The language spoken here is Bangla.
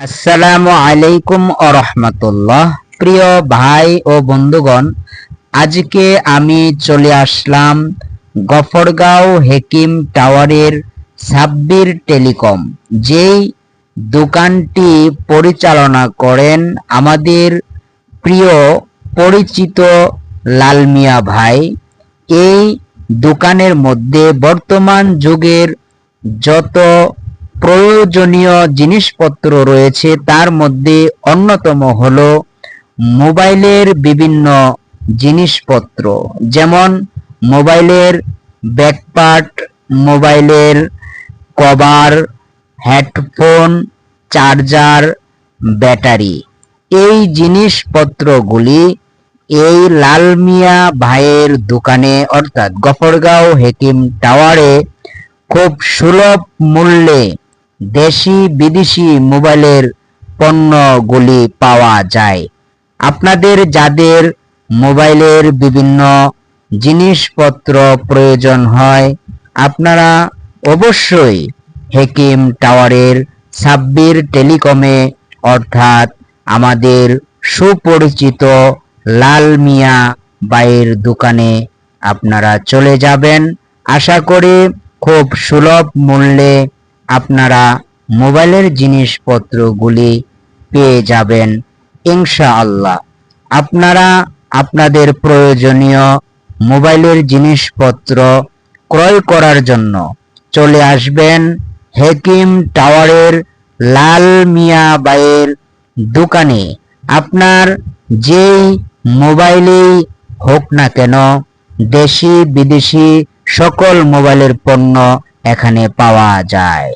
আসসালামু আলাইকুম রহমতুল্লাহ। প্রিয় ভাই ও বন্ধুগণ, আজকে আমি চলে আসলাম গফরগাঁও হেকিম টাওয়ারের সাব্বির টেলিকম, যেই দোকানটি পরিচালনা করেন আমাদের প্রিয় পরিচিত লালমিয়া ভাই। এই দোকানের মধ্যে বর্তমান যুগের যত প্রয়োজনীয় জিনিসপত্র রয়েছে, তার মধ্যে অন্যতম হলো মোবাইলের বিভিন্ন জিনিসপত্র, যেমন মোবাইলের ব্যাকপার্ট, মোবাইলের কভার, হেডফোন, চার্জার, ব্যাটারি। এই জিনিসপত্রগুলি এই লালমিয়া ভাইয়ের দোকানে, অর্থাৎ গফরগাঁও হেকিম টাওয়ারে খুব সুলভ মূল্যে দেশি বিদেশি মোবাইলের পণ্যগুলি পাওয়া যায়। আপনাদের যাদের মোবাইলের বিভিন্ন জিনিসপত্র প্রয়োজন হয়, আপনারা অবশ্যই হেকিম টাওয়ারের সাব্বির টেলিকমে, অর্থাৎ আমাদের সুপরিচিত লাল মিয়া বাইয়ের দোকানে আপনারা চলে যাবেন। আশা করি খুব সুলভ মূল্যে আপনারা মোবাইলের জিনিসপত্রগুলি পেয়ে যাবেন, ইনশাআল্লাহ। আপনারা আপনাদের প্রয়োজনীয় মোবাইলের জিনিসপত্র ক্রয় করার জন্য চলে আসবেন হেকিম টাওয়ারের লাল মিয়া বাইয়ের দোকানে। আপনার যেই মোবাইলেই হোক না কেন দেশি বিদেশি সকল মোবাইলের পণ্য এখানে পাওয়া যায়।